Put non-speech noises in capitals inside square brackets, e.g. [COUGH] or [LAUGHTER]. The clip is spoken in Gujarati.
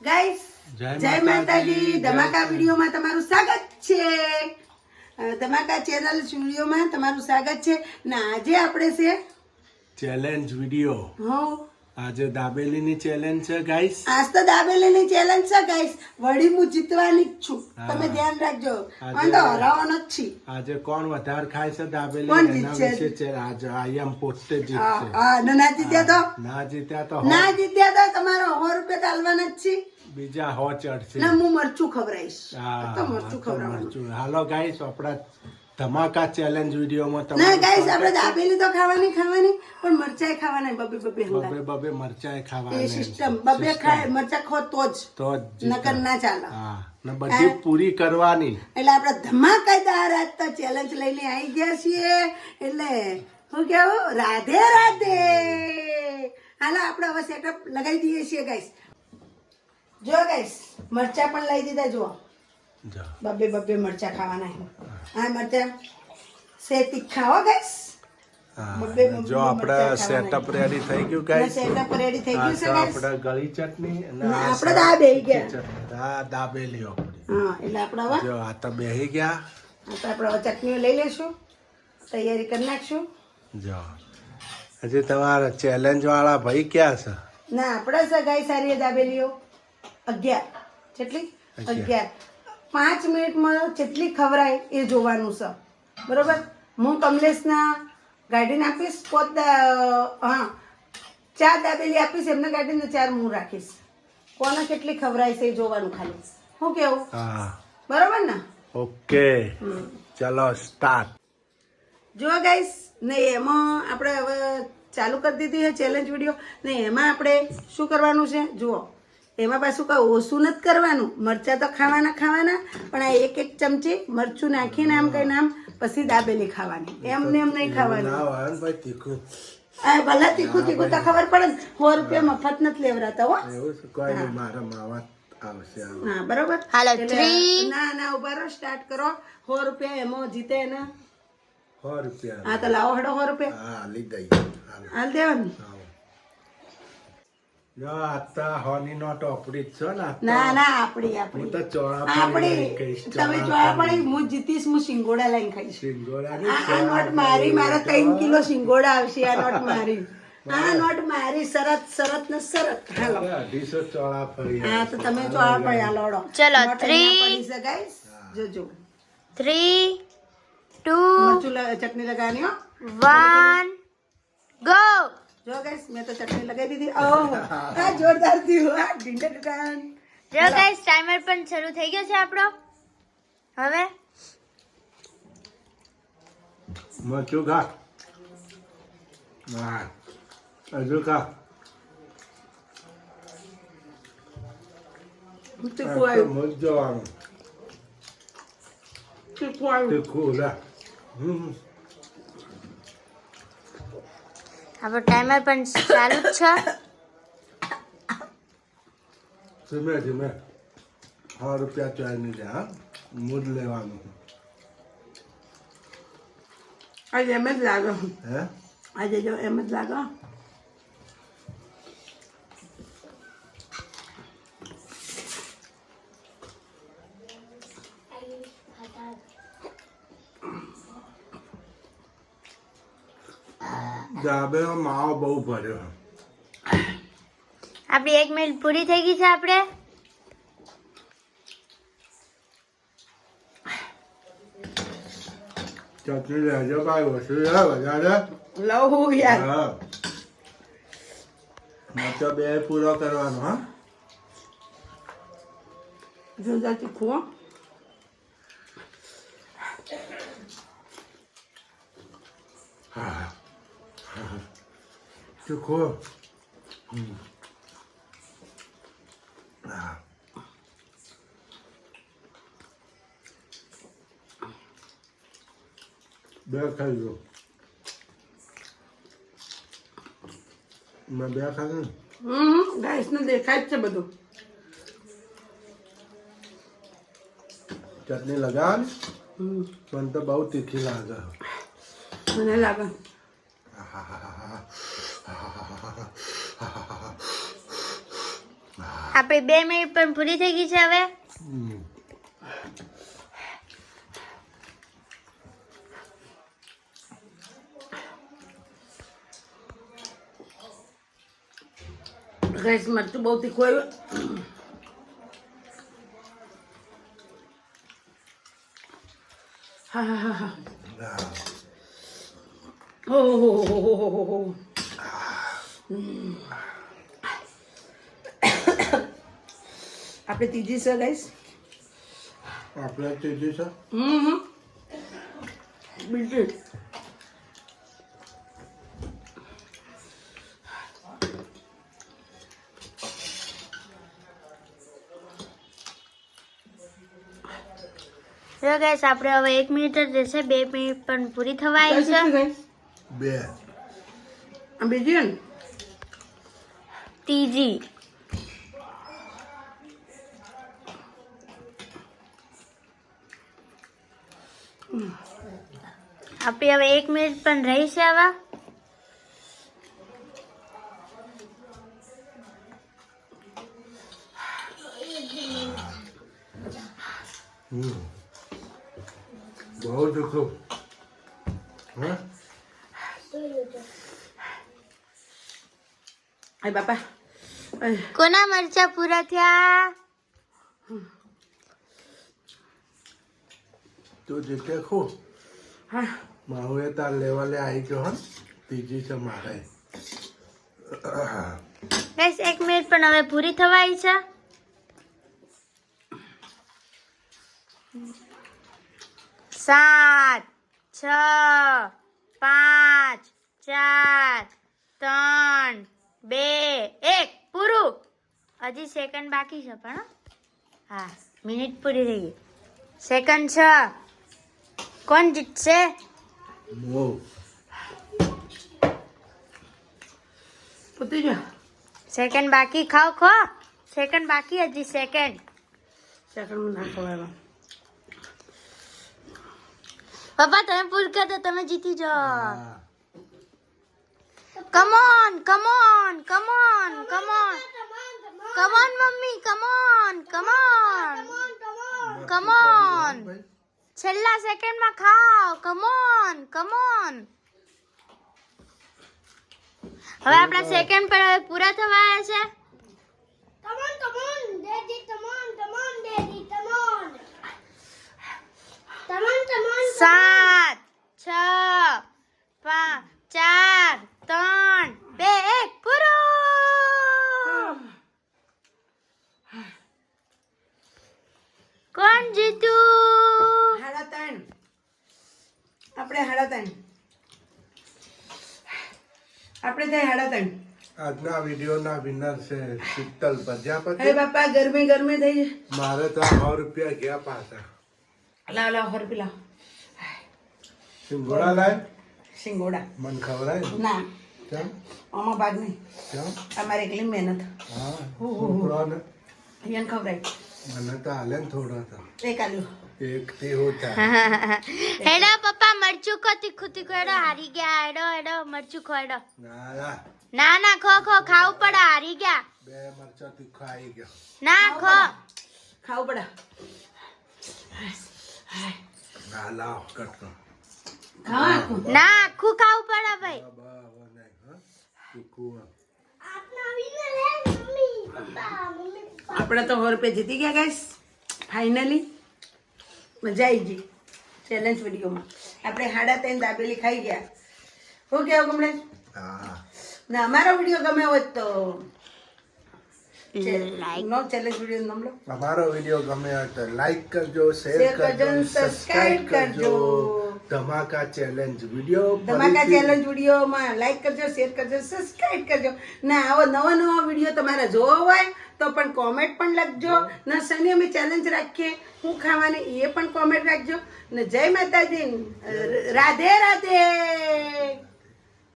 ગાઈસ જય માતાજી ધમાકા વિડીયોમાં તમારું સ્વાગત છે. ધમાકા ચેનલ સ્ટુડિયોમાં તમારું સ્વાગત છે. ને આજે આપણે છે ચેલેન્જ વીડિયો હું આજે દાબેલીની ચેલેન્જ છે ગાઈસ આજ તો દાબેલીની ચેલેન્જ છે ગાઈસ વળી હું જીતવાની જ છું. તમે ધ્યાન રાખજો. આજે- તો હરાવવાનો જ છે આજે કોણ વધારે ખાય છે દાબેલી? એના? વિશે છે આજ આઈ એમ પોતે જીતશે. હા ના જીત્યા તો? ના જીત્યા તો ના જીત્યા તો તમારો સો રૂપિયા ચાલવાના જ છે બીજા હો ચડશે. ના હું મરચું ખવરાઈશ હા, તો મરચું ખવરાવું હાલો ગાઈસ આપણા ધમાકા ચેલેન્જ વિડીયોમાં ના ગાઈસ આપણે દાબેલી તો ખાવાની ખાવાની પણ મરચાય ખાવાના બબે બબે. બબે બબે મરચાં એ ખાવાના સિસ્ટમ બબે ખાય મરચા ખો તો જ. તો જ નકર ના ચાલે. હા ને બધી પૂરી કરવાની. એટલે આપણે ધમાકેદાર આજ તો ચેલેન્જ લઈને આવી ગયા છીએ. એટલે હું કેવું? રાધે રાધે. હાલો આપણે હવે સેટઅપ લગાવી દઈએ છીએ ગાઈસ જો ગાઈસ મરચા પણ લઈ દીધા જુઓ. જો. બબે બબે મરચા ખાવાના હા મરચા સે તીખા હો ગાઈસ બબ્બે બબ્બે જો આપણા સેટઅપ રેડી થઈ ગયું ગાઈસ સેટઅપ રેડી થઈ ગયું છે ગાઈસ આપણે ગળી ચટણી અને આ આપણે છે બેહી ગયા. આ દાબેલી આપણી હા એટલે આપણે જો આ તો બેહી ગયા. આ તો આપણે ચટણીઓ લઈ લેશું તૈયારી કરી નાખશું. જો હજી તમારા ચેલેન્જ વાળા ભાઈ ક્યાં છે? ના આપણે છે ગાય સારી દાબેલીઓ. અગિયાર. કેટલી? અગિયાર. પાંચ મિનિટમાં જેટલી ખવરાય એ જોવાનું છે. બરોબર? હું કમલેશના ગાડીને આપીશ પોત હા ચાર દાબેલી આપીશ એમને ગાડીને ચાર હું રાખીશ. કોને કેટલી ખવરાય છે એ જોવાનું ખાલી. શું કેવું? હા. બરોબર ને? ઓકે. ચલો સ્ટાર્ટ જો ગાઈસ ને એમાં આપણે હવે ચાલુ કરી દીધી છે ચેલેન્જ વીડિયો ને એમાં આપણે શું કરવાનું છે? જુઓ. એમાં પાછું કાંઈ ઓછું નથી કરવાનું. મરચાં તો ખાવાના ખાવાના પણ આ એક એક ચમચી મરચું નાખીને આમ કઈ નામ પછી દાબેલી ખાવાની. એમને એમ નહીં ખાવાની. આ ભલે તીખું તીખું તો ખબર પડે ને સો રૂપિયા મફત નથી લેવરાતા હો. એવું છે? કોઈ નહીં મારા માવા હા બરોબર? હાલો, ના ના ઊભા રહો સ્ટાર્ટ કરો. સો રૂપિયા એમાં જીતે ને સો રૂપિયા. હા તો લાવો હડો સો રૂપિયા. હા હાલી દઈએ. હાલ. દેવાનું. આવો. જો આ તો હોની નોટ આપણી જ છે ને ના ના આપડી હું તો ચોળા આપડી તમે ચોળા પડી. હું જીતીશ હું સિંગોડા લઈને ખાઈશ. આ નોટ મારી મારા ત્રણ કિલો સિંગોડા આવશે આ નોટ મારી. [LAUGHS] આ નોટ મારી સરત સરત ને સરત. હાલો. અઢીસો ચોળા ફરી હા તો તમે ચોળા પડી હળો. ચલો, થ્રી છે જોજો. થ્રી ટુ ચટણી લગાવી હો. વન ગો જો ગાઈસ મેં તો ચટણી લગાવી દીધી. ઓહ આ જોરદાર થયું. આ ઢીંડા દુકાન. જો ગાઈસ ટાઈમર પણ શરૂ થઈ ગયો છે આપણો. હવે? મરચું ખા? હા હજુ ખા? તીખું આવ્યું. મજ જવાનું તીખું હમ. આપણો ટાઈમર પણ ચાલુ જ છે. ધીમે ધીમે સો રૂપિયા ચાલી લે હા. મૂડ લેવાનું. આજે એમ જ લાગો. હે? આજે જો એમ જ લાગે. ધાબેમાં માવો બહુ ભર્યો આપણી એક મિનિટ પૂરી થઈ ગઈ છે આપણે? ચટણી લેજો ભાઈ ઓછું છે વધારે. લઉં યાર. મરચો બે પૂરો કરવાનો હા. જોરદાર તીખું હો. હા બે ખાઈ લો મેં બે ખાધું હમ ગાઈસ ને દેખાય જ છે બધું ચટણી લગાવ પણ તો બહુ તીખી લાગે મને લાગે આપણી બે મિનિટ પણ પૂરી થઈ ગઈ છે હવે. ગેસ મરચું બહુ તીખું આવ્યું હા હા હા હા. ઓહો [COUGHS] આપણે ત્રીજી છે ગાઈસ આપણે ત્રીજી છે? હમ બિલકુલ. ગાઈસ આપણે હવે એક મિનિટ જ રહેશે. બે મિનિટ પણ પૂરી થવા આવી છે બે બીજી ને ત્રીજી આપણે હવે એક મિનિટ પણ રહી છે આવા બહુ દુઃખ. હા? Ay બાપા કોના મરચા પૂરા થયા? તું જીતે ખું હા. મારું એ તાર લેવલે આવી ગયો હન ત્રીજી છે મારે. બસ એક મિનિટ પણ હવે પૂરી થવા આવી છે. સાત છ પાંચ ચાર ત્રણ બે એક પૂરું હજી સેકન્ડ બાકી છે પણ હો. હા મિનિટ પૂરી થઈ ગઈ સેકન્ડ છ કોણ જીતશે બહુ પતી ગયો સેકન્ડ બાકી ખાઓ ખો સેકન્ડ બાકી હજી સેકન્ડ સેકન્ડ ના ખવાય પપ્પા તમે ભૂલ કરો તો તમે જીતી જાઓ. Come on come on come on come on come on mummy come on come on Come on. ભાઈ. છેલ્લા સેકન્ડમાં ખાઓ કમોન કમોન હવે આપણા સેકન્ડ પર હવે પૂરા થવા આવ્યા છે Come on, come on, come on, come on, come on. Come on, come on. સાત છ પાંચ ચાર ત્રણ બે એક પૂરું કોણ જીતું હાડા ત્રણ આપણે હાડા ત્રણ આપણે ત્યાં હાડા ત્રણ આજના વિડીયોના વિનર છે શીતલ અરે પ્રજાપતિ બાપા ગરમી ગરમી થઈ. જાય મારે તો સો રૂપિયા ગયા પાછા. લાવ લાવ હર પીલા સિંગોડા લાય. સિંગોડા. મન ખવડાય ના? કેમ? આમાં ભાગ નહીં. કેમ? અમારે એકલી મહેનત. હા છોકરાને અહીંયા ખવડાય. મને તો હાલે થોડા તો. એક આલ્યું. એક થી ઓછા હેડો પપ્પા મરચું કો તીખું તીખું. હેડો હારી ગયા. હેડો હેડો મરચું ખો હેડો. ના ના. ખો ખો ખાવું પડે હારી ગયા. બે મરચા તીખો આવી ગયો. ના ખો. ખાવું પડે. ના લાવ આખું. ના આખું ખાવું પડે ભાઈ. હા. હે આપણે તો સો રૂપિયા જીતી ગયા ગાઈસ ફાઇનલી મજા આવી ગઈ ચેલેન્જ વિડીયોમાં. આપણે હાડા ત્રણ દાબેલી ખાઈ ગયા. હું કહેવું ગમડે ના અમારો વીડિયો ગમે હોય તો. નો ચેલેન્જ વીડિયો અમારો વીડિયો ગમે હોય તો લાઈક કરજો શેર કરજો કરજો સબસ્ક્રાઇબ કરજો. ધમાકા ચેલેન્જ વીડિયો ધમાકા ચેલેન્જ વિડીયોમાં લાઈક કરજો શેર કરજો સબસ્ક્રાઇબ કરજો. ને આવો નવા નવા વીડિયો તમારે જોવો હોય તો પણ કોમેન્ટ પણ લખજો. ને શનિ અમે ચેલેન્જ રાખીએ. હું ખાવાની એ પણ કોમેન્ટ રાખજો. ને જય માતાજી. રાધે રાધે.